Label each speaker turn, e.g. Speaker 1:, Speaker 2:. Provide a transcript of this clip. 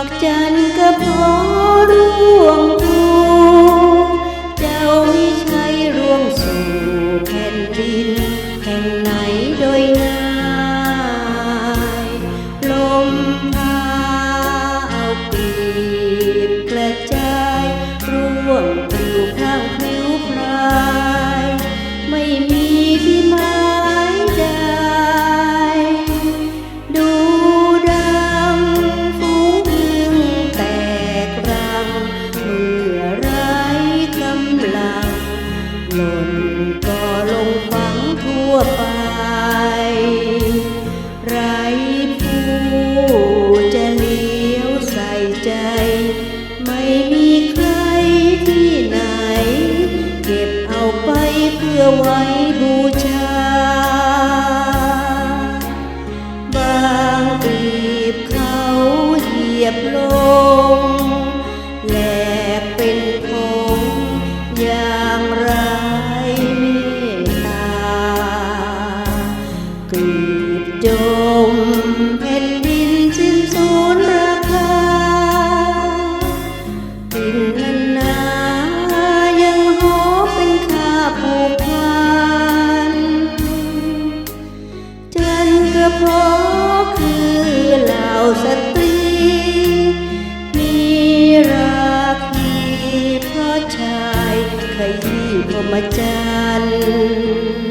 Speaker 1: อกจันก็พอ พื่อไว้บูชา บางปีบเขาเหยียบลง แหลกเป็นผงอย่างไรเมตตากรีบจมเผ่นน ชายขยี้พรมจันทร์